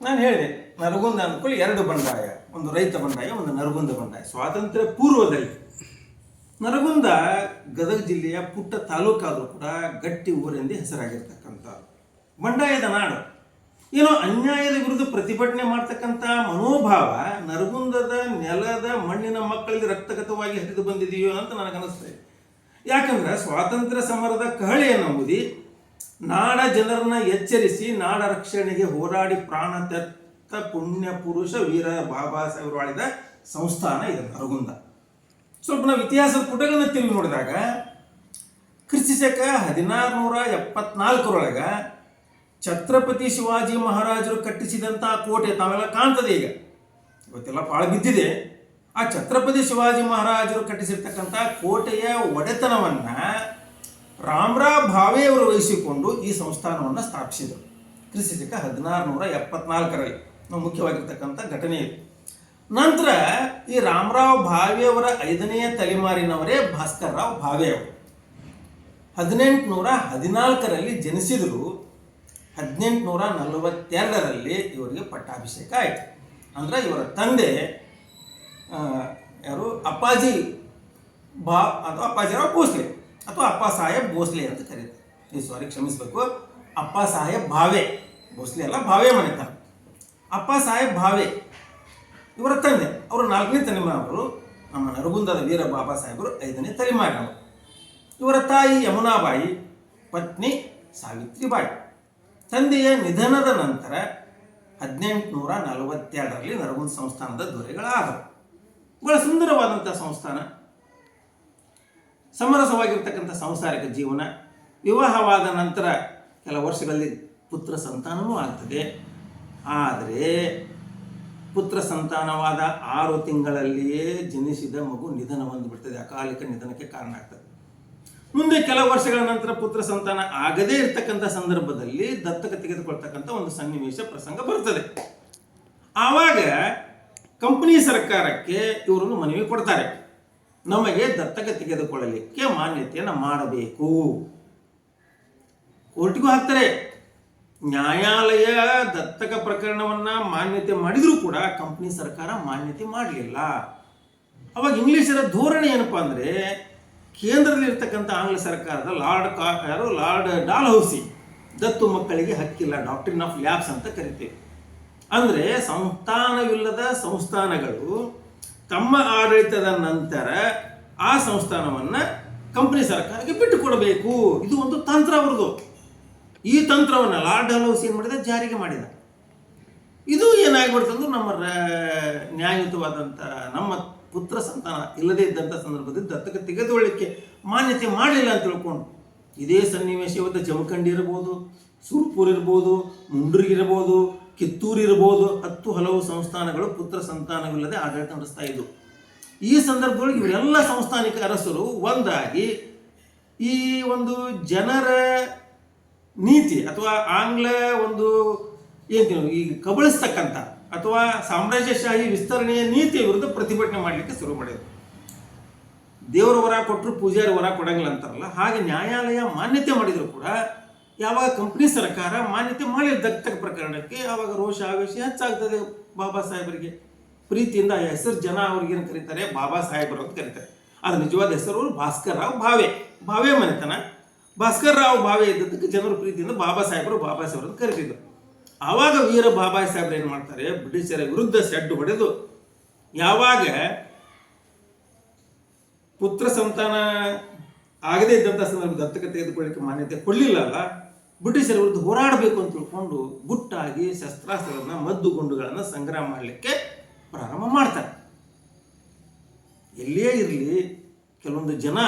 ನಾನು ಹೇಳಿದೆ, ನರಗುಂದ ಅಂದ್ಕೊಳ್ಳಿ ಎರಡು ಬಂಡಾಯ, ಒಂದು ರೈತ ಬಂಡಾಯ, ಒಂದು ನರಗುಂದ ಬಂಡಾಯ. ಸ್ವಾತಂತ್ರ್ಯ ಪೂರ್ವದಲ್ಲಿ ನರಗುಂದ ಗದಗ ಜಿಲ್ಲೆಯ ಪುಟ್ಟ ತಾಲೂಕಾದರೂ ಕೂಡ ಗಟ್ಟಿ ಊರೆಂದೇ ಹೆಸರಾಗಿರ್ತಕ್ಕಂಥ ಬಂಡಾಯದ ನಾಡು. ಏನೋ ಅನ್ಯಾಯದ ವಿರುದ್ಧ ಪ್ರತಿಭಟನೆ ಮಾಡ್ತಕ್ಕಂಥ ಮನೋಭಾವ ನರಗುಂದದ ನೆಲದ ಮಣ್ಣಿನ ಮಕ್ಕಳಿಗೆ ರಕ್ತಗತವಾಗಿ ಹರಿದು ಬಂದಿದೆಯೋ ಅಂತ ನನಗನ್ನಿಸ್ತದೆ. ಯಾಕಂದ್ರೆ ಸ್ವಾತಂತ್ರ್ಯ ಸಮರದ ಕಹಳೆಯನ್ನು ಊದಿ ನಾಡ ಜನರನ್ನ ಎಚ್ಚರಿಸಿ ನಾಡ ರಕ್ಷಣೆಗೆ ಹೋರಾಡಿ ಪ್ರಾಣ ತೆತ್ತ ಪುಣ್ಯ ಪುರುಷ ವೀರ ಬಾಬಾ ಸಾಹೇಬರು ಆಳಿದ ಸಂಸ್ಥಾನ ಇದೆ, ಅರಗುಂದ. ಸ್ವಲ್ಪ ನಾವು ಇತಿಹಾಸದ ಪುಟಗಳನ್ನ ತಿರುಗಿ ನೋಡಿದಾಗ ಕ್ರಿಸ್ತಿ ಶಕ ಹದಿನಾರು ನೂರ ಎಪ್ಪತ್ನಾಲ್ಕರೊಳಗ ಛತ್ರಪತಿ ಶಿವಾಜಿ ಮಹಾರಾಜರು ಕಟ್ಟಿಸಿದಂತಹ ಕೋಟೆ ತಾವೆಲ್ಲ ಕಾಣ್ತದೆ ಈಗ. ಇವತ್ತೆಲ್ಲ ಪಾಳು ಬಿದ್ದಿದೆ. ಆ ಛತ್ರಪತಿ ಶಿವಾಜಿ ಮಹಾರಾಜರು ಕಟ್ಟಿಸಿರ್ತಕ್ಕಂಥ ಕೋಟೆಯ ಒಡೆತನವನ್ನ ರಾಮರಾವ್ ಭಾವೆಯವರು ವಹಿಸಿಕೊಂಡು ಈ ಸಂಸ್ಥಾನವನ್ನು ಸ್ಥಾಪಿಸಿದರು. ಕ್ರಿಸ್ತಿ ಶಕ ಹದಿನಾರು ನೂರ ಎಪ್ಪತ್ನಾಲ್ಕರಲ್ಲಿ ನಾವು ಮುಖ್ಯವಾಗಿರ್ತಕ್ಕಂಥ ಘಟನೆ ಇದು ನಂತರ ಈ ರಾಮರಾವ್ ಭಾವೆಯವರ ಐದನೆಯ ತಲೆಮಾರಿನವರೇ ಭಾಸ್ಕರ್ ರಾವ್ ಭಾವೆ ಅವರು. ಹದಿನೆಂಟುನೂರ ಹದಿನಾಲ್ಕರಲ್ಲಿ ಜನಿಸಿದರು. ಹದಿನೆಂಟುನೂರ ನಲವತ್ತೆರಡರಲ್ಲಿ ಇವರಿಗೆ ಪಟ್ಟಾಭಿಷೇಕ ಆಯಿತು. ಅಂದ್ರೆ ಇವರ ತಂದೆ ಯಾರು? ಅಪ್ಪಾಜಿ ಬಾ ಅಥವಾ ಅಪ್ಪಾಜಿರಾವ್ ಭೋಸ್ಲೆ. ಅಥವಾ ಅಪ್ಪ ಸಾಹೇಬ್ ಭೋಸ್ಲೆ ಅಂತ ಕರೀತಾರೆ. ಸಾರಿ ಕ್ಷಮಿಸಬೇಕು. ಅಪ್ಪ ಸಾಹೇಬ್ ಭಾವೆ. ಭೋಸ್ಲೆ ಅಲ್ಲ, ಭಾವೆ ಮನೆತನ. ಅಪ್ಪ ಸಾಹೇಬ್ ಭಾವೆ. ಇವರ ತಂದೆ, ಅವರು ನಾಲ್ಕನೇ ತಲೆಮಾರವರು. ನಮ್ಮ ನರಗುಂದದ ವೀರ ಬಾಬಾ ಸಾಹೇಬರು ಐದನೇ ತಲೆಮಾರಿನವರು ಇವರ ತಾಯಿ ಯಮುನಾಬಾಯಿ, ಪತ್ನಿ ಸಾವಿತ್ರಿಬಾಯಿ. ತಂದೆಯ ನಿಧನದ ನಂತರ ಹದಿನೆಂಟುನೂರ ನಲವತ್ತೆರಡರಲ್ಲಿ ನರಗುಂದ ಸಂಸ್ಥಾನದ ದೊರೆಗಳಾದರು ಬಹಳ ಸುಂದರವಾದಂಥ ಸಂಸ್ಥಾನ. ಸಮರಸವಾಗಿರ್ತಕ್ಕಂಥ ಸಾಂಸಾರಿಕ ಜೀವನ, ವಿವಾಹವಾದ ನಂತರ ಕೆಲ ವರ್ಷಗಳಲ್ಲಿ ಪುತ್ರ ಸಂತಾನವೂ ಆಗ್ತದೆ. ಆದರೆ ಪುತ್ರ ಸಂತಾನವಾದ ಆರು ತಿಂಗಳಲ್ಲಿಯೇ ಜನಿಸಿದ ಮಗು ನಿಧನ ಹೊಂದಿಬಿಡ್ತದೆ ಅಕಾಲಿಕ ನಿಧನಕ್ಕೆ ಕಾರಣ ಆಗ್ತದೆ. ಮುಂದೆ ಕೆಲವು ವರ್ಷಗಳ ನಂತರ ಪುತ್ರ ಸಂತಾನ ಆಗದೇ ಇರತಕ್ಕಂಥ ಸಂದರ್ಭದಲ್ಲಿ ದತ್ತಕ ತೆಗೆದುಕೊಳ್ತಕ್ಕಂಥ ಒಂದು ಸನ್ನಿವೇಶ ಪ್ರಸಂಗ ಬರ್ತದೆ. ಆವಾಗ ಕಂಪನಿ ಸರ್ಕಾರಕ್ಕೆ ಇವರನ್ನು ಮನವಿ ಕೊಡ್ತಾರೆ. ನಮಗೆ ದತ್ತಕ ತೆಗೆದುಕೊಳ್ಳಲಿಕ್ಕೆ ಮಾನ್ಯತೆಯನ್ನು ಮಾಡಬೇಕು. ಕೋರ್ಟಿಗೂ ಹಾಕ್ತಾರೆ. ನ್ಯಾಯಾಲಯ ದತ್ತಕ ಪ್ರಕರಣವನ್ನ ಮಾನ್ಯತೆ ಮಾಡಿದರೂ ಕೂಡ ಕಂಪ್ನಿ ಸರ್ಕಾರ ಮಾನ್ಯತೆ ಮಾಡಲಿಲ್ಲ. ಅವಾಗ ಇಂಗ್ಲೀಷರ ಧೋರಣೆ ಏನಪ್ಪಾ ಅಂದ್ರೆ, ಕೇಂದ್ರದಲ್ಲಿ ಇರ್ತಕ್ಕಂಥ ಆಂಗ್ಲ ಸರ್ಕಾರದ ಲಾರ್ಡ್ ಕಾ, ಯಾರು? ಲಾರ್ಡ್ ಡಾಲ್ ಹೌಸಿ ದತ್ತು ಮಕ್ಕಳಿಗೆ ಹಕ್ಕಿಲ್ಲ, ಡಾಕ್ಟ್ರಿನ್ ಆಫ್ ಲ್ಯಾಬ್ಸ್ ಅಂತ ಕರಿತೀವಿ. ಅಂದ್ರೆ ಸಂಸ್ಥಾನವಿಲ್ಲದ ಸಂಸ್ಥಾನಗಳು ತಮ್ಮ ಆಡಳಿತದ ನಂತರ ಆ ಸಂಸ್ಥಾನವನ್ನ ಕಂಪನಿ ಸರ್ಕಾರಕ್ಕೆ ಬಿಟ್ಟು ಕೊಡಬೇಕು ಇದು ಒಂದು ತಂತ್ರ ಅವ್ರದ್ದು. ಈ ತಂತ್ರವನ್ನು ಲಾರ್ಡ್ ಹಲೋಸ್ ಏನು ಮಾಡಿದ? ಜಾರಿಗೆ ಮಾಡಿದ. ಇದು ಏನಾಗ್ಬಿಡ್ತಂದ್ರೆ ನಮ್ಮ ನ್ಯಾಯಯುತವಾದಂಥ ನಮ್ಮ ಪುತ್ರ ಸಂತಾನ ಇಲ್ಲದೇ ಇದ್ದಂಥ ಸಂದರ್ಭದಲ್ಲಿ ದತ್ತಕ ತೆಗೆದುಕೊಳ್ಳಿಕ್ಕೆ ಮಾನ್ಯತೆ ಮಾಡಲಿಲ್ಲ ಅಂತ ತಿಳ್ಕೊಂಡು, ಇದೇ ಸನ್ನಿವೇಶ ಇವತ್ತು ಜಮಖಂಡಿ ಇರ್ಬೋದು, ಸುರ್ಪುರ್ ಇರ್ಬೋದು ಮುಂಡ್ರಿಗಿರ್ಬೋದು ಕಿತ್ತೂರು ಇರ್ಬೋದು ಹತ್ತು ಹಲವು ಸಂಸ್ಥಾನಗಳು, ಪುತ್ರ ಸಂತಾನವಿಲ್ಲದೆ ಆಡಳಿತ ನಡೆಸ್ತಾ ಇದ್ದವು ಈ ಸಂದರ್ಭದಲ್ಲಿ ಇವರೆಲ್ಲ ಸಂಸ್ಥಾನಿಕ ಅರಸರು ಒಂದಾಗಿ ಈ ಒಂದು ಜನರ ನೀತಿ ಅಥವಾ ಆಂಗ್ಲ ಒಂದು ಏನು ಈಗ ಕಬಳಿಸ್ತಕ್ಕಂಥ ಅಥವಾ ಸಾಮ್ರಾಜ್ಯಶಾಹಿ ವಿಸ್ತರಣೆಯ ನೀತಿಯ ವಿರುದ್ಧ ಪ್ರತಿಭಟನೆ ಮಾಡಲಿಕ್ಕೆ ಶುರು ಮಾಡಿದರು. ದೇವರ ವರ ಕೊಟ್ಟರು ಪೂಜಾರಿ ವರ ಕೊಡಂಗಿಲ್ಲ ಅಂತಾರಲ್ಲ, ಹಾಗೆ ನ್ಯಾಯಾಲಯ ಮಾನ್ಯತೆ ಮಾಡಿದರೂ ಕೂಡ ಯಾವಾಗ ಕಂಪ್ನಿ ಸರ್ಕಾರ ಮಾನ್ಯತೆ ಮಾಡಿ ದತ್ತಕ ಪ್ರಕರಣಕ್ಕೆ ಆವಾಗ ರೋಷ, ಆವೇಶ ಹೆಚ್ಚಾಗ್ತದೆ ಬಾಬಾ ಸಾಹೇಬರಿಗೆ. ಪ್ರೀತಿಯಿಂದ ಹೆಸರು ಜನ ಅವ್ರಿಗೇನು ಕರೀತಾರೆ? ಬಾಬಾ ಸಾಹೇಬರು ಅಂತ ಕರೀತಾರೆ. ಅದು ನಿಜವಾದ ಹೆಸರು ಭಾಸ್ಕರ್ ರಾವ್ ಭಾವೆ. ಭಾವೆ ಮನೆತನ. ಭಾಸ್ಕರ್ ರಾವ್ ಭಾವೆ ಇದ್ದದಕ್ಕೆ ಜನರು ಪ್ರೀತಿಯಿಂದ ಬಾಬಾ ಸಾಹೇಬರು ಬಾಬಾ ಸಾಹೇಬರು ಅಂತ ಕರೀತಿದ್ರು. ಆವಾಗ ವೀರ ಬಾಬಾ ಸಾಹೇಬ್ರು ಏನು ಮಾಡ್ತಾರೆ? ಬ್ರಿಟಿಷರ ವಿರುದ್ಧ ಸೆಡ್ಡು ಹೊಡೆದು ಯಾವಾಗ ಪುತ್ರ ಸಂತಾನ ಆಗದೇ ಇದ್ದಂಥ ಸಂದರ್ಭ ದತ್ತಕ ತೆಗೆದುಕೊಳ್ಳಿಕ್ಕೆ ಮಾನ್ಯತೆ ಕೊಡಲಿಲ್ಲ ಅಲ್ಲ ಬ್ರಿಟಿಷರ ವಿರುದ್ಧ ಹೋರಾಡಬೇಕು ಅಂತ ತಿಳ್ಕೊಂಡು ಗುಟ್ಟಾಗಿ ಶಸ್ತ್ರಾಸ್ತ್ರಗಳನ್ನ, ಮದ್ದು ಗುಂಡುಗಳನ್ನು ಸಂಗ್ರಹ ಮಾಡಲಿಕ್ಕೆ ಪ್ರಾರಂಭ ಮಾಡ್ತಾರೆ. ಎಲ್ಲೇ ಇರಲಿ, ಕೆಲವೊಂದು ಜನ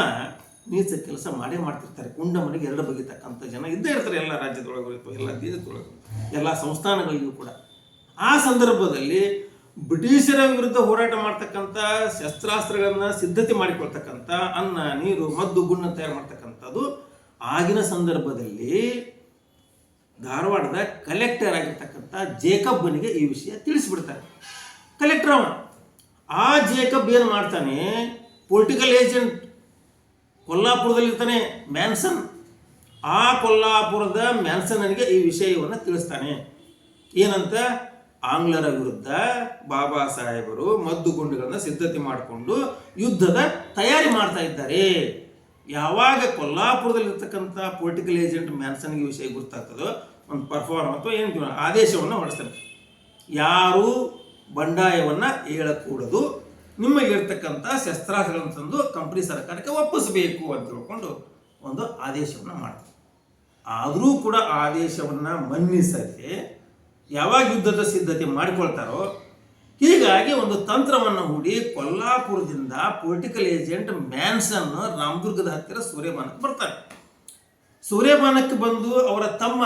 ನೀಚ ಕೆಲಸ ಮಾಡೇ ಮಾಡ್ತಿರ್ತಾರೆ. ಕುಂಡ ಮನೆಗೆ ಎರಡು ಬಗೆತಕ್ಕಂಥ ಜನ ಇದ್ದೇ ಇರ್ತಾರೆ ಎಲ್ಲ ರಾಜ್ಯದೊಳಗೂ ಎಲ್ಲ ದೇಶದೊಳಗೂ ಎಲ್ಲ ಸಂಸ್ಥಾನಗಳಿಗೂ ಕೂಡ. ಆ ಸಂದರ್ಭದಲ್ಲಿ ಬ್ರಿಟಿಷರ ವಿರುದ್ಧ ಹೋರಾಟ ಮಾಡ್ತಕ್ಕಂಥ, ಶಸ್ತ್ರಾಸ್ತ್ರಗಳನ್ನ ಸಿದ್ಧತೆ ಮಾಡಿಕೊಳ್ತಕ್ಕಂಥ, ಅನ್ನ, ನೀರು, ಮದ್ದು, ಗುಣ್ಣ ತಯಾರು ಮಾಡ್ತಕ್ಕಂಥದ್ದು ಆಗಿನ ಸಂದರ್ಭದಲ್ಲಿ ಧಾರವಾಡದ ಕಲೆಕ್ಟರ್ ಆಗಿರ್ತಕ್ಕಂಥ ಜೇಕಬ್ಬನಿಗೆ ಈ ವಿಷಯ ತಿಳಿಸ್ಬಿಡ್ತಾರೆ. ಕಲೆಕ್ಟರ್ ಅವ ಆ ಜೇಕಬ್ ಏನು ಮಾಡ್ತಾನೆ? ಪೊಲಿಟಿಕಲ್ ಏಜೆಂಟ್ ಕೊಲ್ಲಾಪುರದಲ್ಲಿರ್ತಾನೆ ಮ್ಯಾನ್ಸನ್ ಆ ಕೊಲ್ಲಾಪುರದ ಮ್ಯಾನ್ಸನ್ನಿಗೆ ಈ ವಿಷಯವನ್ನು ತಿಳಿಸ್ತಾನೆ. ಏನಂತ? ಆಂಗ್ಲರ ವಿರುದ್ಧ ಬಾಬಾ ಸಾಹೇಬರು ಮದ್ದುಗುಂಡುಗಳನ್ನು ಸಿದ್ಧತೆ ಮಾಡಿಕೊಂಡು ಯುದ್ಧದ ತಯಾರಿ ಮಾಡ್ತಾ ಇದ್ದಾರೆ. ಯಾವಾಗ ಕೊಲ್ಲಾಪುರದಲ್ಲಿರ್ತಕ್ಕಂಥ ಪೊಲಿಟಿಕಲ್ ಏಜೆಂಟ್ ಮ್ಯಾನ್ಸನ್ಗೆ ವಿಷಯ ಗೊತ್ತಾಗ್ತದೋ ಒಂದು ಪರ್ಫಾರ್ಮ್ ಅಥವಾ ಏನು ಆದೇಶವನ್ನು ಹೊರಡಿಸ್ತಾರೆ. ಯಾರು ಬಂಡಾಯವನ್ನು ಹೇಳಕೂಡದು. ನಿಮಗಿರ್ತಕ್ಕಂಥ ಶಸ್ತ್ರಾಸ್ತ್ರಗಳನ್ನು ತಂದು ಕಂಪ್ನಿ ಸರ್ಕಾರಕ್ಕೆ ಒಪ್ಪಿಸಬೇಕು ಅಂತ ತಿಳ್ಕೊಂಡು ಒಂದು ಆದೇಶವನ್ನು ಮಾಡ್ತಾರೆ. ಆದರೂ ಕೂಡ ಆದೇಶವನ್ನು ಮನ್ನಿಸದೆ ಯಾವಾಗ ಯುದ್ಧದ ಸಿದ್ಧತೆ ಮಾಡಿಕೊಳ್ತಾರೋ, ಹೀಗಾಗಿ ಒಂದು ತಂತ್ರವನ್ನು ಹೂಡಿ ಕೊಲ್ಲಾಪುರದಿಂದ ಪೊಲಿಟಿಕಲ್ ಏಜೆಂಟ್ ಮ್ಯಾನ್ಸನ್ ರಾಮದುರ್ಗದ ಹತ್ತಿರ ಸೂರ್ಯಮಾನಕ್ಕೆ ಬರ್ತಾರೆ. ಸೂರ್ಯಮಾನಕ್ಕೆ ಬಂದು ಅವರ ತಮ್ಮ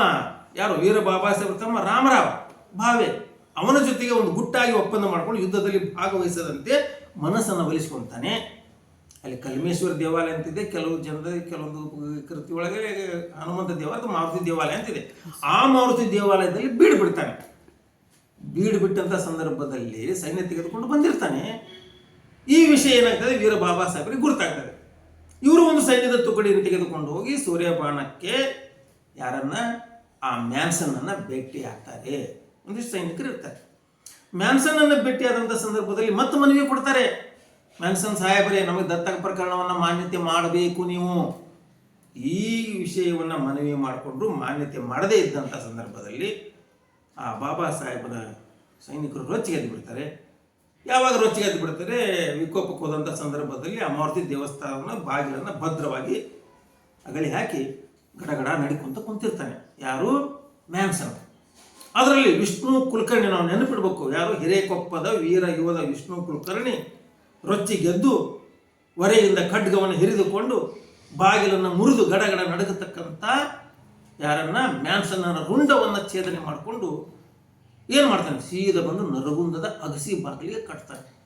ಯಾರು? ವೀರ ಬಾಬಾ ಸಾಹೇಬ್ ತಮ್ಮ ರಾಮರಾವ್ ಭಾವೆ. ಅವನ ಜೊತೆಗೆ ಒಂದು ಗುಟ್ಟಾಗಿ ಒಪ್ಪಂದ ಮಾಡ್ಕೊಂಡು ಯುದ್ಧದಲ್ಲಿ ಭಾಗವಹಿಸದಂತೆ ಮನಸ್ಸನ್ನು ಒಲಿಸ್ಕೊಳ್ತಾನೆ ಅಲ್ಲಿ ಕಲ್ಮೇಶ್ವರ ದೇವಾಲಯ ಅಂತಿದೆ. ಕೆಲವು ಜನರ, ಕೆಲವೊಂದು ಕೃತಿ ಒಳಗೆ ಹನುಮಂತ ದೇವಾಲಯ ಮಾರುತಿ ದೇವಾಲಯ ಅಂತಿದೆ. ಆ ಮಾರುತಿ ದೇವಾಲಯದಲ್ಲಿ ಬೀಡು ಬಿಡ್ತಾನೆ. ಬೀಡು ಬಿಟ್ಟಂಥ ಸಂದರ್ಭದಲ್ಲಿ ಸೈನ್ಯ ತೆಗೆದುಕೊಂಡು ಬಂದಿರ್ತಾನೆ. ಈ ವಿಷಯ ಏನಾಗ್ತದೆ? ವೀರ ಬಾಬಾ ಸಾಹೇಬರಿಗೆ ಗುರುತಾಗ್ತದೆ. ಇವರು ಒಂದು ಸೈನ್ಯದ ತುಕಡಿಯನ್ನು ತೆಗೆದುಕೊಂಡು ಹೋಗಿ ಸೂರ್ಯಪಾನಕ್ಕೆ ಯಾರನ್ನ ಆ ಮ್ಯಾನ್ಸನ್ ಅನ್ನ ಭೇಟಿ ಆಗ್ತಾರೆ ಒಂದಿಷ್ಟು ಸೈನಿಕರು ಇರ್ತಾರೆ. ಮ್ಯಾನ್ಸನ್ನನ್ನು ಭೇಟಿ ಭೇಟಿಯಾದಂಥ ಸಂದರ್ಭದಲ್ಲಿ ಮತ್ತೆ ಮನವಿ ಕೊಡ್ತಾರೆ. ಮ್ಯಾನ್ಸನ್ ಸಾಹೇಬರೇ, ನಮಗೆ ದತ್ತಕ ಪ್ರಕರಣವನ್ನು ಮಾನ್ಯತೆ ಮಾಡಬೇಕು ನೀವು. ಈ ವಿಷಯವನ್ನು ಮನವಿ ಮಾಡಿಕೊಂಡ್ರು ಮಾನ್ಯತೆ ಮಾಡದೇ ಇದ್ದಂಥ ಸಂದರ್ಭದಲ್ಲಿ ಆ ಬಾಬಾ ಸಾಹೇಬರ ಸೈನಿಕರು ರೊಚ್ಚಿಗೆದ್ದು ಬಿಡ್ತಾರೆ. ಯಾವಾಗ ರೊಚ್ಚಿಗೆದ್ದು ಬಿಡ್ತಾರೆ? ವಿಕೋಪಕ್ಕೆ ಹೋದಂಥ ಸಂದರ್ಭದಲ್ಲಿ ಆ ಮಾರುತಿ ದೇವಸ್ಥಾನನ ಬಾಗಿಲನ್ನು ಭದ್ರವಾಗಿ ಅಗಳಿ ಹಾಕಿ ಗಡಗಡ ನಡಿಕೊಂತ ಕುಂತಿರ್ತಾನೆ. ಯಾರು? ಮ್ಯಾನ್ಸರ್. ಅದರಲ್ಲಿ ವಿಷ್ಣು ಕುಲಕರ್ಣಿ ನಾವು ನೆನಪಿಡ್ಬೇಕು. ಯಾರು? ಹಿರೇಕೊಪ್ಪದ ವೀರ ಯುವದ ವಿಷ್ಣು ಕುಲಕರ್ಣಿ. ರೊಚ್ಚಿ ಗೆದ್ದು ಒರೆಯಿಂದ ಖಡ್ಗವನ್ನು ಹಿರಿದುಕೊಂಡು ಬಾಗಿಲನ್ನು ಮುರಿದು ಗಡಗಡ ನಡಗತಕ್ಕಂಥ ಯಾರನ್ನ? ಮ್ಯಾನ್ಸನ್ನ ರುಂಡವನ್ನು ಛೇದನೆ ಮಾಡಿಕೊಂಡು ಏನು ಮಾಡ್ತಾನೆ? ಸೀದಾ ಬಂದು ನರಗುಂದದ ಅಗಸಿ ಬಾಗಿಲಿಗೆ ಕಟ್ತಾನೆ.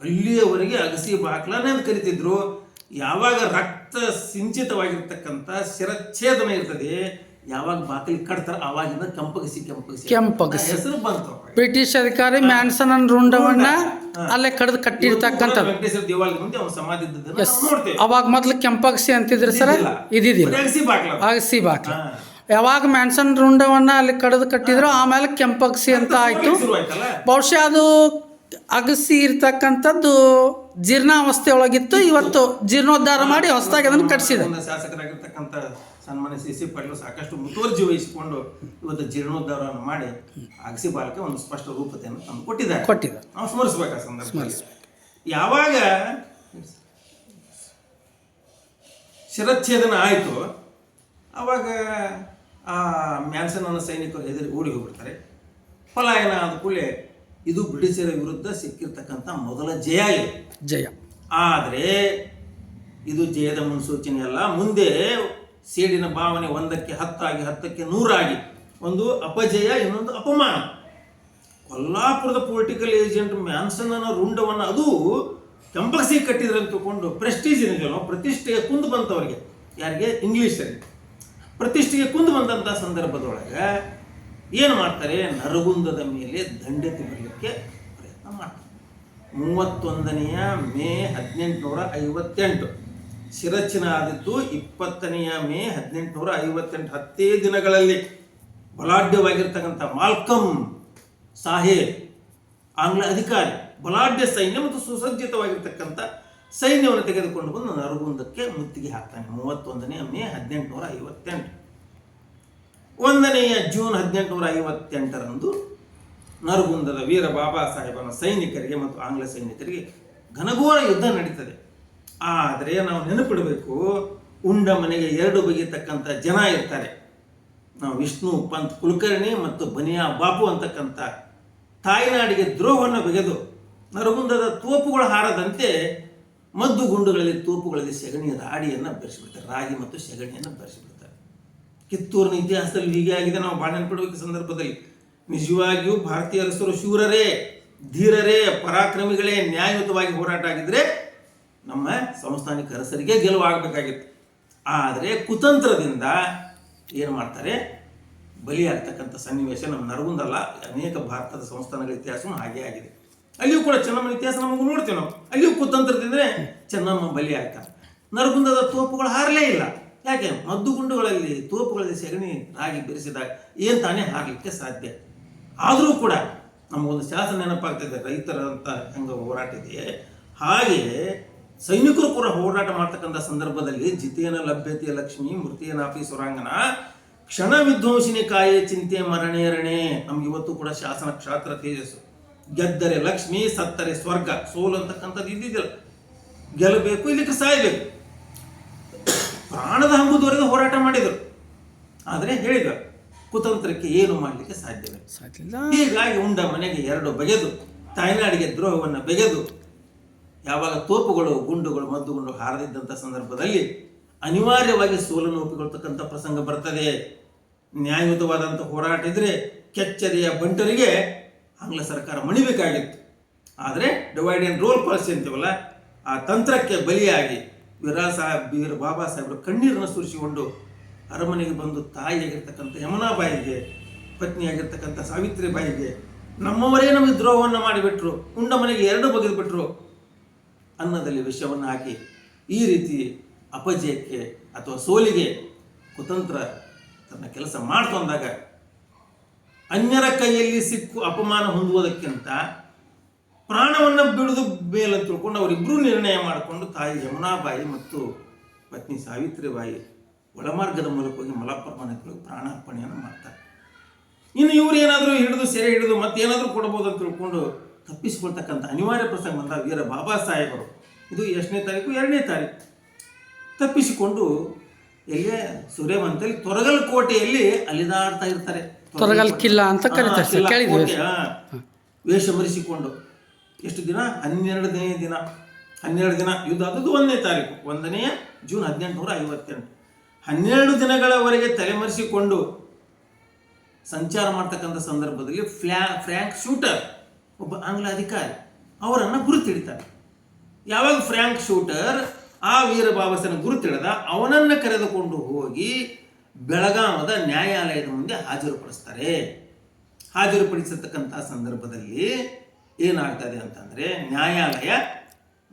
ಅಲ್ಲಿಯವರೆಗೆ ಅಗಸಿ ಬಾಗಿಲನೇ ಅಂತ ಕರಿತಿದ್ರು? ಯಾವಾಗ ರಕ್ತ ಸಿಂಚಿತವಾಗಿರ್ತಕ್ಕಂಥ ಶಿರಚ್ಛೇದನ ಇರ್ತದೆ ಯಾವಾಗ ಬಾಕಲಿ ಕಟ್ತಾರ ಆವಾಗಿಂದ ಕೆಂಪಗಸಿ ಕೆಂಪಗಸಿ. ಕೆಂಪಗಸಿ. ಹೆಸರು ಬಂತು. ಬ್ರಿಟಿಷ್ ಅಧಿಕಾರಿ ಮ್ಯಾನ್ಸನ್ ರುಂಡವನ್ನ ಅಲ್ಲೇ ಕಡ್ದು ಕಟ್ಟಿರ್ತಕ್ಕಂಥ ಸಮಾಧಿ ಅವಾಗ ಮೊದ್ಲು ಕೆಂಪಗಸಿ ಅಂತಿದ್ರು ಸರ್. ಇದಿದಿಲ್ಲ ಅಗಸಿ. ಬಾಕ್ಲ ಯಾವಾಗ ಮ್ಯಾನ್ಸನ್ ರುಂಡವನ್ನ ಅಲ್ಲಿ ಕಡ್ದು ಕಟ್ಟಿದ್ರು ಆಮೇಲೆ ಕೆಂಪಗಸಿ ಅಂತ ಆಯ್ತು. ಬಹುಶಃ ಅದು ಅಗಸಿ ಇರ್ತಕ್ಕಂಥದ್ದು ಜೀರ್ಣಾವಸ್ಥೆ ಒಳಗಿತ್ತು ಇವತ್ತು ಜೀರ್ಣೋದ್ಧಾರ ಮಾಡಿ ಹೊಸದಾಗಿ ಅದನ್ನು ಕಟ್ಸಿದೆ ಶಾಸಕರಾಗಿರ್ತಕ್ಕಂಥ ಸನ್ಮಾನ್ಯ ಸಿ ಸಿ ಪಾಟೀಲ್ ಸಾಕಷ್ಟು ಮುತುವರ್ಜಿ ವಹಿಸಿಕೊಂಡು ಇವತ್ತು ಜೀರ್ಣೋದ್ಧಾರವನ್ನು ಮಾಡಿ ಅಗಸಿ ಬಾಲಕ ಒಂದು ಸ್ಪಷ್ಟ ರೂಪತೆಯನ್ನು ತಂದು ಕೊಟ್ಟಿದ್ದಾರೆ. ಕೊಟ್ಟಿದ್ದಾರೆ. ನಾವು ಸ್ಮರಿಸ್ಬೇಕು ಆ ಸಂದರ್ಭ ಯಾವಾಗ ಶಿರಚ್ಛೇದನ ಆಯಿತು ಆವಾಗ ಆ ಮ್ಯಾನ್ಸನ್ನ ಸೈನಿಕರು ಎದುರು ಓಡಿ ಹೋಗ್ಬಿಡ್ತಾರೆ. ಪಲಾಯನ ಆದ ಕೂಡಲೇ ಇದು ಬ್ರಿಟಿಷರ ವಿರುದ್ಧ ಸಿಕ್ಕಿರ್ತಕ್ಕಂಥ ಮೊದಲ ಜಯ ಇದೆ. ಜಯ. ಆದರೆ ಇದು ಜಯದ ಮುನ್ಸೂಚನೆ ಅಲ್ಲ ಮುಂದೆ ಸೇಡಿನ ಭಾವನೆ ಒಂದಕ್ಕೆ ಹತ್ತಾಗಿ, ಹತ್ತಕ್ಕೆ ನೂರಾಗಿ. ಒಂದು ಅಪಜಯ, ಇನ್ನೊಂದು ಅಪಮಾನ. ಕೊಲ್ಲಾಪುರದ ಪೊಲಿಟಿಕಲ್ ಏಜೆಂಟ್ ಮ್ಯಾನ್ಸನ್ ಅನ್ನೋ ರುಂಡವನ್ನು ಅದು ಕೆಂಪಗಸಿ ಕಟ್ಟಿದ್ರೆ ಅಂತ ತಿಳ್ಕೊಂಡು ಪ್ರೆಸ್ಟೀಜ್ ಏನಿದೆಯೋ ಪ್ರತಿಷ್ಠೆಗೆ ಕುಂದು ಬಂತವರಿಗೆ ಯಾರಿಗೆ? ಇಂಗ್ಲೀಷರಿಗೆ ಪ್ರತಿಷ್ಠೆಗೆ ಕುಂದು ಬಂದಂಥ ಸಂದರ್ಭದೊಳಗೆ ಏನು ಮಾಡ್ತಾರೆ? ನರಗುಂದದ ಮೇಲೆ ದಂಡೆತ್ತಿ ಬರಲಿಕ್ಕೆ ಪ್ರಯತ್ನ ಮಾಡ್ತಾರೆ. ಮೂವತ್ತೊಂದನೆಯ ಮೇ ಹದಿನೆಂಟುನೂರ ಐವತ್ತೆಂಟು. ಶಿರಚ್ಚಿನ ಆದಿದ್ದು ಇಪ್ಪತ್ತನೆಯ ಮೇ ಹದಿನೆಂಟುನೂರ ಐವತ್ತೆಂಟು ಹತ್ತೇ ದಿನಗಳಲ್ಲಿ ಬಲಾಢ್ಯವಾಗಿರ್ತಕ್ಕಂಥ ಮಾಲ್ಕಮ್ ಸಾಹೇಬ್ ಆಂಗ್ಲ ಅಧಿಕಾರಿ, ಬಲಾಢ್ಯ ಸೈನ್ಯ ಮತ್ತು ಸುಸಜ್ಜಿತವಾಗಿರ್ತಕ್ಕಂಥ ಸೈನ್ಯವನ್ನು ತೆಗೆದುಕೊಂಡು ಬಂದು ನರಗುಂದಕ್ಕೆ ಮುತ್ತಿಗೆ ಹಾಕ್ತಾನೆ. ಮೂವತ್ತೊಂದನೆಯ ಮೇ ಹದಿನೆಂಟುನೂರ ಐವತ್ತೆಂಟು. ಒಂದನೆಯ ಜೂನ್ ಹದಿನೆಂಟುನೂರ ಐವತ್ತೆಂಟರಂದು ನರಗುಂದದ ವೀರ ಬಾಬಾ ಸಾಹೇಬನ ಸೈನಿಕರಿಗೆ ಮತ್ತು ಆಂಗ್ಲ ಸೈನಿಕರಿಗೆ ಘನಘೋರ ಯುದ್ಧ ನಡೀತದೆ. ಆದರೆ ನಾವು ನೆನಪಿಡಬೇಕು, ಉಂಡ ಮನೆಗೆ ಎರಡು ಬಗೆಯತಕ್ಕಂಥ ಜನ ಇರ್ತಾರೆ. ನಾವು ವಿಷ್ಣು, ಪಂತ್ ಕುಲಕರ್ಣಿ ಮತ್ತು ಬನಿಯಾ, ಬಾಪು ಅಂತಕ್ಕಂಥ ತಾಯಿನಾಡಿಗೆ ದ್ರೋಹವನ್ನು ಬಗೆದು ನರಗುಂದದ ತೋಪುಗಳು ಹಾರದಂತೆ ಮದ್ದು ಗುಂಡುಗಳಲ್ಲಿ ತೋಪುಗಳಲ್ಲಿ ಸೆಗಣಿಯ ರಾಡಿಯನ್ನು ಬೆರೆಸಿಬಿಡ್ತಾರೆ. ರಾಗಿ ಮತ್ತು ಸೆಗಣಿಯನ್ನು ಬೆರೆಸಿಬಿಡ್ತಾರೆ. ಕಿತ್ತೂರಿನ ಇತಿಹಾಸದಲ್ಲಿ ಹೀಗೆ ಆಗಿದೆ. ನಾವು ಬಾಣ ನೆನಪಿಡಬೇಕು ಸಂದರ್ಭದಲ್ಲಿ. ನಿಜವಾಗಿಯೂ ಭಾರತೀಯ ಅರಸರು ಶೂರರೇ, ಧೀರರೇ, ಪರಾಕ್ರಮಿಗಳೇ, ನ್ಯಾಯಯುತವಾಗಿ ಹೋರಾಟ ಆಗಿದ್ರೆ ನಮ್ಮ ಸಂಸ್ಥಾನಿಕ ಅರಸರಿಗೆ ಗೆಲುವಾಗಬೇಕಾಗಿತ್ತು. ಆದರೆ ಕುತಂತ್ರದಿಂದ ಏನು ಮಾಡ್ತಾರೆ? ಬಲಿಯಾಗ್ತಕ್ಕಂಥ ಸನ್ನಿವೇಶ ನಮ್ಮ ನರಗುಂದಲ್ಲ ಅನೇಕ ಭಾರತದ ಸಂಸ್ಥಾನಗಳ ಇತಿಹಾಸವೂ ಹಾಗೇ ಆಗಿದೆ. ಅಲ್ಲಿಯೂ ಕೂಡ ಚೆನ್ನಮ್ಮನ ಇತಿಹಾಸ ನಮಗೆ ನೋಡ್ತೀವಿ ನಾವು. ಅಲ್ಲಿಯೂ ಕುತಂತ್ರದಿಂದರೆ ಚೆನ್ನಮ್ಮ ಬಲಿ ಆಗ್ತಾರೆ ನರಗುಂದದ ತೋಪುಗಳು ಹಾರಲೇ ಇಲ್ಲ. ಯಾಕೆ? ಮದ್ದುಗುಂಡುಗಳಲ್ಲಿ ತೋಪುಗಳಲ್ಲಿ ಸೆಗಣಿ ರಾಗಿ ಬೆರೆಸಿದಾಗ ಏನು ತಾನೇ ಹಾರಲಿಕ್ಕೆ ಸಾಧ್ಯ? ಆದರೂ ಕೂಡ ನಮಗೊಂದು ಶಾಸನ ನೆನಪಾಗ್ತಿದೆ ರೈತರ ಅಂತ ಹೆಂಗ ಹೋರಾಟ ಇದೆ ಹಾಗೆ ಸೈನಿಕರು ಕೂಡ ಹೋರಾಟ ಮಾಡ್ತಕ್ಕಂಥ ಸಂದರ್ಭದಲ್ಲಿ ಜಿತೇನ ಲಭ್ಯತೆಯ ಲಕ್ಷ್ಮಿ ಮೃತಿಯನಾಪಿ ಸುರಾಂಗನ ಕ್ಷಣ ವಿಧ್ವಂಸಿನಿ ಕಾಯೆ ಚಿಂತೆ ಮರಣೇರಣೆ ನಮ್ಗೆ ಇವತ್ತು ಕೂಡ ಶಾಸನ ಕ್ಷಾತ್ರ ತೇಜಸ್ಸು. ಗೆದ್ದರೆ ಲಕ್ಷ್ಮಿ ಸತ್ತರೆ ಸ್ವರ್ಗ ಸೋಲು ಅಂತಕ್ಕಂಥದ್ದು ಇದ್ದಿದ್ದಿಲ್ಲ. ಗೆಲ್ಲಬೇಕು ಇದಕ್ಕೆ ಸಾಯಬೇಕು. ಪ್ರಾಣದ ಹಂಗುದವರೆಗೆ ಹೋರಾಟ ಮಾಡಿದರು. ಆದರೆ ಹೇಳಿದ ಕುತಂತ್ರಕ್ಕೆ ಏನು ಮಾಡಲಿಕ್ಕೆ ಸಾಧ್ಯವಿಲ್ಲ. ಹೀಗಾಗಿ ಉಂಡ ಮನೆಗೆ ಎರಡು ಬಗೆದು ತಾಯ್ನಾಡಿಗೆ ದ್ರೋಹವನ್ನು ಬೆಗೆದು ಯಾವಾಗ ತೋಪುಗಳು, ಗುಂಡುಗಳು ಮದ್ದುಗಳು ಹಾರದಿದ್ದಂಥ ಸಂದರ್ಭದಲ್ಲಿ ಅನಿವಾರ್ಯವಾಗಿ ಸೋಲನ್ನು ಒಪ್ಪಿಕೊಳ್ತಕ್ಕಂಥ ಪ್ರಸಂಗ ಬರ್ತದೆ. ನ್ಯಾಯಯುತವಾದಂಥ ಹೋರಾಟ ಇದ್ರೆ ಕೆಚ್ಚರಿಯ ಬಂಟರಿಗೆ ಆಂಗ್ಲ ಸರ್ಕಾರ ಮಣಿಬೇಕಾಗಿತ್ತು. ಆದರೆ ಡಿವೈಡ್ ಆ್ಯಂಡ್ ರೋಲ್ ಪಾಲಿಸಿ ಅಂತೀವಲ್ಲ, ಆ ತಂತ್ರಕ್ಕೆ ಬಲಿಯಾಗಿ ವೀರ ಸಾಹೇಬ್ ವೀರ ಬಾಬಾ ಸಾಹೇಬರು ಕಣ್ಣೀರನ್ನು ಸುರಿಸಿಕೊಂಡು ಅರಮನೆಗೆ ಬಂದು ತಾಯಿಯಾಗಿರ್ತಕ್ಕಂಥ ಯಮುನಾಬಾಯಿಗೆ ಪತ್ನಿಯಾಗಿರ್ತಕ್ಕಂಥ ಸಾವಿತ್ರಿಬಾಯಿಗೆ ನಮ್ಮವರೇ ನಮಗೆ ದ್ರೋಹವನ್ನು ಮಾಡಿಬಿಟ್ರು ಉಂಡ ಮನೆಗೆ ಎರಡು ಬಗೆದುಬಿಟ್ರು. ಅನ್ನದಲ್ಲಿ ವಿಷವನ್ನು ಹಾಕಿ ಈ ರೀತಿ ಅಪಜಯಕ್ಕೆ ಅಥವಾ ಸೋಲಿಗೆ ಕುತಂತ್ರ ತನ್ನ ಕೆಲಸ ಮಾಡ್ಕೊಂಡಾಗ ಅನ್ಯರ ಕೈಯಲ್ಲಿ ಸಿಕ್ಕು ಅಪಮಾನ ಹೊಂದುವುದಕ್ಕಿಂತ ಪ್ರಾಣವನ್ನು ಬಿಡುದು ಅಂತ ತಿಳ್ಕೊಂಡು ಅವರಿಬ್ಬರೂ ನಿರ್ಣಯ ಮಾಡಿಕೊಂಡು ತಾಯಿ ಯಮುನಾಬಾಯಿ ಮತ್ತು ಪತ್ನಿ ಸಾವಿತ್ರಿಬಾಯಿ ಒಳಮಾರ್ಗದ ಮೂಲಕ ಹೋಗಿ ಮಲಪ್ರಮಾಣಕ್ಕೆ ಹೋಗಿ ಪ್ರಾಣಾರ್ಪಣೆಯನ್ನು ಮಾಡ್ತಾರೆ. ಇನ್ನು ಇವ್ರು ಏನಾದರೂ ಹಿಡಿದು ಸೆರೆ ಹಿಡಿದು ಮತ್ತೇನಾದರೂ ಕೊಡ್ಬೋದು ಅಂತ ತಿಳ್ಕೊಂಡು ತಪ್ಪಿಸಿಕೊಳ್ತಕ್ಕಂಥ ಅನಿವಾರ್ಯ ಪ್ರಸಂಗ ಬಂದ ವೀರ ಬಾಬಾ ಸಾಹೇಬರು. ಇದು ಎಷ್ಟನೇ ತಾರೀಕು ಎರಡನೇ ತಾರೀಕು. ತಪ್ಪಿಸಿಕೊಂಡು ಎಲ್ಲೇ ಸೂರ್ಯವಂತಲ್ಲಿ ತೊರಗಲ್ ಕೋಟೆಯಲ್ಲಿ ಅಲ್ಲಿದಾಡ್ತಾ ಇರ್ತಾರೆ. ತೊರಗಲ್ ಕಿಲ್ಲ ಅಂತ ಕರೀತಾರೆ. ವೇಷ ಮರಿಸಿಕೊಂಡು. ಎಷ್ಟು ದಿನ? ಹನ್ನೆರಡನೇ ದಿನ ಹನ್ನೆರಡು ದಿನ. ಯುದ್ಧ ಆದದ್ದು ಒಂದನೇ ತಾರೀಕು. ಒಂದನೆಯ ಜೂನ್ ಹದಿನೆಂಟುನೂರ ಐವತ್ತೆಂಟು. ಹನ್ನೆರಡು ದಿನಗಳವರೆಗೆ ತಲೆಮರೆಸಿಕೊಂಡು ಸಂಚಾರ ಮಾಡ್ತಕ್ಕಂಥ ಸಂದರ್ಭದಲ್ಲಿ ಫ್ಲ್ಯಾ ಫ್ರ್ಯಾಂಕ್ ಶೂಟರ್ ಒಬ್ಬ ಆಂಗ್ಲ ಅಧಿಕಾರಿ. ಅವರನ್ನು ಗುರುತಿಡ್ತಾರೆ ಯಾವಾಗ ಫ್ರ್ಯಾಂಕ್ ಶೂಟರ್ ಆ ವೀರ ಬಾಬಸನ ಗುರುತಿಡದ, ಅವನನ್ನು ಕರೆದುಕೊಂಡು ಹೋಗಿ ಬೆಳಗಾವದ ನ್ಯಾಯಾಲಯದ ಮುಂದೆ ಹಾಜರುಪಡಿಸ್ತಾರೆ. ಹಾಜರುಪಡಿಸತಕ್ಕಂಥ ಸಂದರ್ಭದಲ್ಲಿ ಏನಾಗ್ತದೆ ಅಂತಂದರೆ, ನ್ಯಾಯಾಲಯ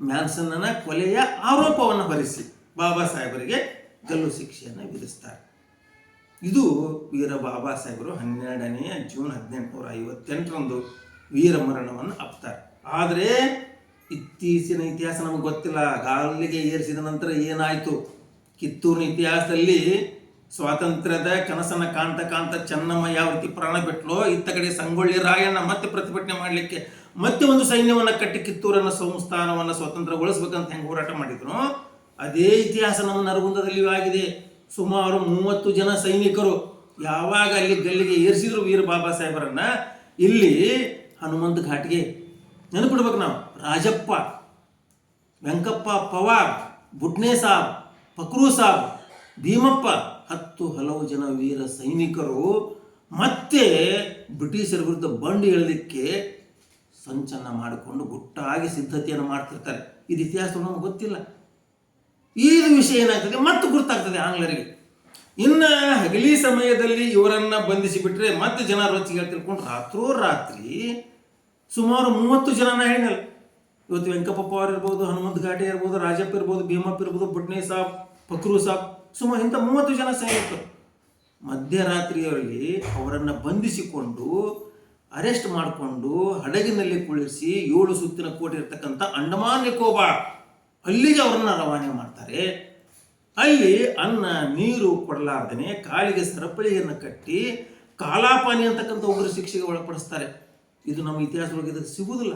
ಮ್ಯಾನ್ಸನ್ನ ಕೊಲೆಯ ಆರೋಪವನ್ನು ಭರಿಸಿ ಬಾಬಾ ಸಾಹೇಬರಿಗೆ ಗಲ್ಲು ಶಿಕ್ಷೆಯನ್ನು ವಿಧಿಸ್ತಾರೆ. ಇದು ವೀರ ಬಾಬಾ ಸಾಹೇಬರು ಹನ್ನೆರಡನೆಯ ಜೂನ್ ಹದಿನೆಂಟುನೂರ ಐವತ್ತೆಂಟರಂದು ವೀರ ಮರಣವನ್ನು ಅಪ್ತಾರೆ. ಆದರೆ ಇತ್ತೀಚಿನ ಇತಿಹಾಸ ನಮಗೆ ಗೊತ್ತಿಲ್ಲ. ಗಾಲಿಗೆ ಏರಿಸಿದ ನಂತರ ಏನಾಯಿತು? ಕಿತ್ತೂರಿನ ಇತಿಹಾಸದಲ್ಲಿ ಸ್ವಾತಂತ್ರ್ಯದ ಕನಸನ್ನ ಕಾಂತ ಕಾಂತ ಚೆನ್ನಮ್ಮ ಯಾವ ರೀತಿ ಪ್ರಾಣ ಬಿಟ್ಲೋ. ಇತ್ತ ಕಡೆ ಸಂಗೊಳ್ಳಿ ರಾಯಣ್ಣ ಮತ್ತೆ ಪ್ರತಿಭಟನೆ ಮಾಡಲಿಕ್ಕೆ ಮತ್ತೆ ಒಂದು ಸೈನ್ಯವನ್ನು ಕಟ್ಟಿ ಕಿತ್ತೂರನ್ನು ಸಂಸ್ಥಾನವನ್ನು ಸ್ವತಂತ್ರಗೊಳಿಸ್ಬೇಕಂತ ಹೆಂಗೆ ಹೋರಾಟ ಮಾಡಿದ್ರು? ಅದೇ ಇತಿಹಾಸ ನಮ್ಮ ನರಗುಂದದಲ್ಲಿಯೂ ಆಗಿದೆ. ಸುಮಾರು ಮೂವತ್ತು ಜನ ಸೈನಿಕರು ಯಾವಾಗ ಅಲ್ಲಿ ಗಲ್ಲಿಗೆ ಏರಿಸಿದ್ರು ವೀರ ಬಾಬಾ ಸಾಹೇಬರನ್ನ? ಇಲ್ಲಿ ಹನುಮಂತ ಘಾಟ್ಗೆ ನೆನಪಿಡ್ಬೇಕು ನಾವು. ರಾಜಪ್ಪ, ವೆಂಕಪ್ಪ ಪವಾರ್, ಬುಡ್ನೆ ಸಾಬ್ ಪಕ್ರೂ ಸಾಬ್, ಭೀಮಪ್ಪ, ಹತ್ತು ಹಲವು ಜನ ವೀರ ಸೈನಿಕರು ಮತ್ತೆ ಬ್ರಿಟಿಷರ ವಿರುದ್ಧ ಬಂಡು ಎಳೆದಕ್ಕೆ ಸಂಚನ್ನ ಮಾಡಿಕೊಂಡು ಗುಟ್ಟಾಗಿ ಸಿದ್ಧತೆಯನ್ನು ಮಾಡ್ತಿರ್ತಾರೆ. ಇದು ಇತಿಹಾಸ ನಮಗೆ ಗೊತ್ತಿಲ್ಲ. ಈ ವಿಷಯ ಏನಾಗ್ತದೆ? ಮತ್ತೆ ಗುರ್ತಾಗ್ತದೆ ಆಂಗ್ಲರಿಗೆ. ಇನ್ನು ಹಗಲಿ ಸಮಯದಲ್ಲಿ ಇವರನ್ನ ಬಂಧಿಸಿ ಬಿಟ್ರೆ ಮತ್ತೆ ಜನ ರೊಚ್ಚಿಗೆ ತಿಳ್ಕೊಂಡು ರಾತ್ರೋ ರಾತ್ರಿ ಸುಮಾರು ಮೂವತ್ತು ಜನನ ಹೇಳಿನಲ್ಲ ಇವತ್ತು ವೆಂಕಪ್ಪ ಅವ್ರು ಇರ್ಬೋದು, ಹನುಮಂತ ಘಾಟೆ ಇರ್ಬೋದು, ರಾಜಪ್ಪ ಇರ್ಬೋದು, ಭೀಮಪ್ಪ ಇರ್ಬೋದು ಬುಡ್ನೆ ಸಾಬ್, ಫಕ್ರೂ ಸಾಬ್, ಸುಮಾರು ಇಂಥ ಮೂವತ್ತು ಜನ ಸೈನಿಕರು ಮಧ್ಯರಾತ್ರಿಯಲ್ಲಿ ಅವರನ್ನು ಬಂಧಿಸಿಕೊಂಡು, ಅರೆಸ್ಟ್ ಮಾಡಿಕೊಂಡು, ಹಡಗಿನಲ್ಲಿ ಕುಳಿಸಿ ಏಳು ಸುತ್ತಿನ ಕೋಟೆ ಇರ್ತಕ್ಕಂಥ ಅಂಡಮಾನ್ ನಿಕೋಬಾರ್ ಅಲ್ಲಿಗೆ ಅವರನ್ನು ರವಾನೆ ಮಾಡ್ತಾರೆ. ಅಲ್ಲಿ ಅನ್ನ, ನೀರು ಕೊಡಲಾರ್ದನೆ ಕಾಲಿಗೆ ಸರಪಳಿಯನ್ನು ಕಟ್ಟಿ, ಕಾಲಾಪಾನಿ ಅಂತಕ್ಕಂಥ ಉಗ್ರ ಶಿಕ್ಷೆಗೆ ಒಳಪಡಿಸ್ತಾರೆ. ಇದು ನಮ್ಮ ಇತಿಹಾಸದೊಳಗೆ ಇದು ಸಿಗುವುದಿಲ್ಲ.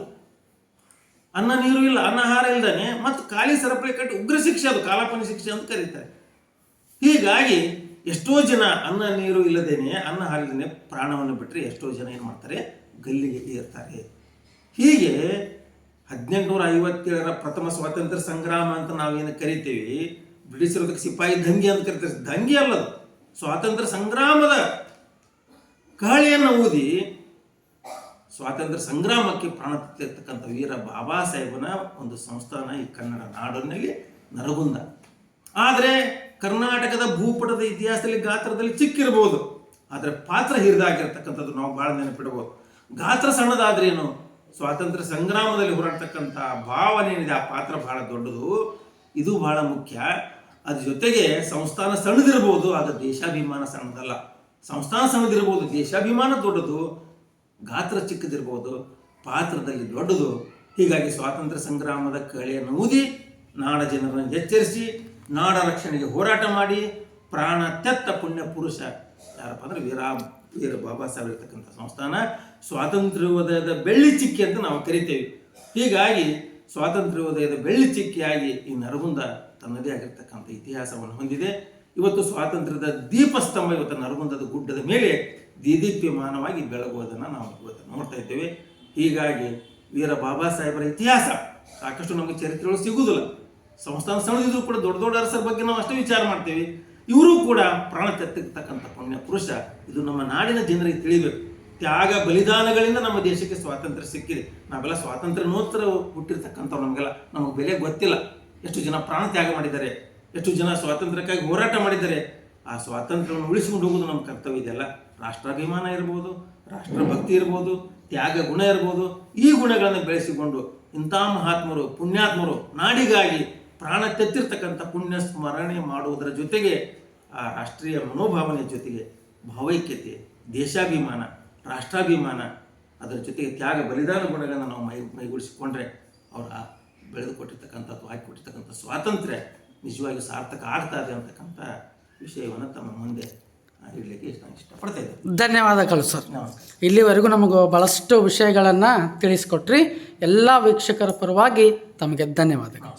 ಅನ್ನ ನೀರು ಇಲ್ಲ ಅನ್ನಹಾರ ಇಲ್ದಾನೆ, ಮತ್ತು ಖಾಲಿ ಸರಪಳಿ ಕಟ್ಟಿ ಉಗ್ರ ಶಿಕ್ಷೆ ಅದು ಕಾಲಾಪನ ಶಿಕ್ಷೆ ಅಂತ ಕರೀತಾರೆ. ಹೀಗಾಗಿ ಎಷ್ಟೋ ಜನ ಅನ್ನ ನೀರು ಇಲ್ಲದೇನೆ, ಅನ್ನ ಹಾರಿಲ್ಲದೇನೆ ಪ್ರಾಣವನ್ನು ಬಿಟ್ಟರೆ ಎಷ್ಟೋ ಜನ ಏನು ಮಾಡ್ತಾರೆ? ಗಲ್ಲಿಗೆ ಏರ್ತಾರೆ. ಹೀಗೆ ಹದಿನೆಂಟುನೂರ ಐವತ್ತೇಳರ ಪ್ರಥಮ ಸ್ವಾತಂತ್ರ್ಯ ಸಂಗ್ರಾಮ ಅಂತ ನಾವೇನು ಕರಿತೀವಿ? ಬ್ರಿಟಿಷರದಕ್ಕೆ ಸಿಪಾಯಿ ದಂಗೆ ಅಂತ ಕರಿತಾರೆ. ದಂಗೆ ಅಲ್ಲದು. ಸ್ವಾತಂತ್ರ್ಯ ಸಂಗ್ರಾಮದ ಕಹಳೆಯನ್ನು ಊದಿ ಸ್ವಾತಂತ್ರ್ಯ ಸಂಗ್ರಾಮಕ್ಕೆ ಪ್ರಾಣ ತೆತ್ತಕ್ಕಂಥ ವೀರ ಬಾಬಾ ಸಾಹೇಬನ ಒಂದು ಸಂಸ್ಥಾನ ಈ ಕನ್ನಡ ನಾಡಿನಲ್ಲಿ ನರಗುಂದ. ಆದರೆ ಕರ್ನಾಟಕದ ಭೂಪಟದ ಇತಿಹಾಸದಲ್ಲಿ ಗಾತ್ರದಲ್ಲಿ ಚಿಕ್ಕಿರ್ಬೋದು ಆದರೆ ಪಾತ್ರ ಹಿರಿದಾಗಿರ್ತಕ್ಕಂಥದ್ದು ನಾವು ಭಾಳ ನೆನಪಿಡಬಹುದು ಗಾತ್ರ ಸಣ್ಣದಾದ್ರೇನು ಸ್ವಾತಂತ್ರ್ಯ ಸಂಗ್ರಾಮದಲ್ಲಿ ಹೊರಡ್ತಕ್ಕಂಥ ಭಾವನೆ ಏನಿದೆ, ಆ ಪಾತ್ರ ಬಹಳ ದೊಡ್ಡದು, ಇದು ಬಹಳ ಮುಖ್ಯ. ಅದ್ರ ಜೊತೆಗೆ ಸಂಸ್ಥಾನ ಸಣ್ಣದಿರ್ಬೋದು ಅದು ದೇಶಾಭಿಮಾನ ಸಣ್ಣದಲ್ಲ. ಸಂಸ್ಥಾನ ಸಣ್ಣದಿರ್ಬೋದು, ದೇಶಾಭಿಮಾನ ದೊಡ್ಡದು. ಗಾತ್ರ ಚಿಕ್ಕದಿರ್ಬೋದು, ಪಾತ್ರದಲ್ಲಿ ದೊಡ್ಡದು. ಹೀಗಾಗಿ ಸ್ವಾತಂತ್ರ್ಯ ಸಂಗ್ರಾಮದ ಕಳೆಯನ್ನು ಊದಿ ನಾಡ ಜನರನ್ನು ಎಚ್ಚರಿಸಿ, ನಾಡ ರಕ್ಷಣೆಗೆ ಹೋರಾಟ ಮಾಡಿ, ಪ್ರಾಣ ತೆತ್ತ ಪುಣ್ಯ ಪುರುಷ ಯಾರಪ್ಪ ಅಂದ್ರೆ ವೀರ ವೀರ ಬಾಬಾ ಸಾಹೇಬ್ ಇರ್ತಕ್ಕಂಥ ಸಂಸ್ಥಾನ. ಸ್ವಾತಂತ್ರ್ಯೋದಯದ ಬೆಳ್ಳಿ ಚಿಕ್ಕಿ ಅಂತ ನಾವು ಕರಿತೇವೆ. ಹೀಗಾಗಿ ಸ್ವಾತಂತ್ರ್ಯೋದಯದ ಬೆಳ್ಳಿ ಚಿಕ್ಕಿಯಾಗಿ ಈ ನರಗುಂದ ತನ್ನದೇ ಆಗಿರ್ತಕ್ಕಂಥ ಇತಿಹಾಸವನ್ನು ಹೊಂದಿದೆ. ಇವತ್ತು ಸ್ವಾತಂತ್ರ್ಯದ ದೀಪಸ್ತಂಭ ಇವತ್ತು ನರಗುಂದದ ಗುಡ್ಡದ ಮೇಲೆ ದೀದೀಪ್ಯಮಾನವಾಗಿ ಬೆಳಗುವುದನ್ನು ನಾವು ಇವತ್ತು ನೋಡ್ತಾ ಇದ್ದೇವೆ. ಹೀಗಾಗಿ ವೀರ ಬಾಬಾ ಸಾಹೇಬರ ಇತಿಹಾಸ ಸಾಕಷ್ಟು ನಮಗೆ ಚರಿತ್ರೆಗಳು ಸಿಗುವುದಿಲ್ಲ. ಸಂಸ್ಥಾನ ಸಣ್ಣದಿದ್ರು ಕೂಡ ದೊಡ್ಡ ದೊಡ್ಡ ಅರಸರ ಬಗ್ಗೆ ನಾವು ಅಷ್ಟೇ ವಿಚಾರ ಮಾಡ್ತೇವೆ. ಇವರು ಕೂಡ ಪ್ರಾಣ ತೆತ್ತಿರ್ತಕ್ಕಂಥ ಪುಣ್ಯ ಪುರುಷ. ಇದು ನಮ್ಮ ನಾಡಿನ ಜನರಿಗೆ ತಿಳಿಬೇಕು. ತ್ಯಾಗ ಬಲಿದಾನಗಳಿಂದ ನಮ್ಮ ದೇಶಕ್ಕೆ ಸ್ವಾತಂತ್ರ್ಯ ಸಿಕ್ಕಿದೆ. ನಾವೆಲ್ಲ ಸ್ವಾತಂತ್ರ್ಯ ನೋತ್ರ ಹುಟ್ಟಿರ್ತಕ್ಕಂಥವ್ರು ನಮಗೆಲ್ಲ. ನಮಗೆ ಬೆಲೆ ಗೊತ್ತಿಲ್ಲ. ಎಷ್ಟು ಜನ ಪ್ರಾಣ ತ್ಯಾಗ ಮಾಡಿದ್ದಾರೆ. ಎಷ್ಟು ಜನ ಸ್ವಾತಂತ್ರ್ಯಕ್ಕಾಗಿ ಹೋರಾಟ ಮಾಡಿದ್ದಾರೆ. ಆ ಸ್ವಾತಂತ್ರ್ಯವನ್ನು ಉಳಿಸಿಕೊಂಡು ಹೋಗೋದು ನಮ್ಮ ಕರ್ತವ್ಯ ಇದೆಯಲ್ಲ. ರಾಷ್ಟ್ರಾಭಿಮಾನ ಇರ್ಬೋದು, ರಾಷ್ಟ್ರಭಕ್ತಿ ಇರ್ಬೋದು, ತ್ಯಾಗ ಗುಣ ಇರ್ಬೋದು, ಈ ಗುಣಗಳನ್ನು ಬೆಳೆಸಿಕೊಂಡು ಇಂಥ ಮಹಾತ್ಮರು, ಪುಣ್ಯಾತ್ಮರು, ನಾಡಿಗಾಗಿ ಪ್ರಾಣ ತೆತ್ತಿರ್ತಕ್ಕಂಥ ಪುಣ್ಯ ಸ್ಮರಣೆ ಮಾಡುವುದರ ಜೊತೆಗೆ ಆ ರಾಷ್ಟ್ರೀಯ ಮನೋಭಾವನೆ ಜೊತೆಗೆ ಭಾವೈಕ್ಯತೆ, ದೇಶಾಭಿಮಾನ, ರಾಷ್ಟ್ರಾಭಿಮಾನ, ಅದರ ಜೊತೆಗೆ ತ್ಯಾಗ ಬಲಿದಾನ ಗುಣಗಳನ್ನು ನಾವು ಮೈ, ಮೈಗೂಡಿಸಿಕೊಂಡ್ರೆ ಅವರ ಬೆಳೆದುಕೊಟ್ಟಿರ್ತಕ್ಕಂಥ ಅಥವಾ ಹಾಕಿಕೊಟ್ಟಿರ್ತಕ್ಕಂಥ ಸ್ವಾತಂತ್ರ್ಯ ನಿಜವಾಗಿ ಸಾರ್ಥಕ ಆಗ್ತಾ ಇದೆ ಅಂತಕ್ಕಂಥ ವಿಷಯವನ್ನು ತಮ್ಮ ಮುಂದೆ ಧನ್ಯವಾದಗಳು ಸರ್. ಇಲ್ಲಿವರೆಗೂ ನಮಗೂ ಭಾಳಷ್ಟು ವಿಷಯಗಳನ್ನು ತಿಳಿಸ್ಕೊಟ್ರಿ. ಎಲ್ಲ ವೀಕ್ಷಕರ ಪರವಾಗಿ ತಮಗೆ ಧನ್ಯವಾದಗಳು.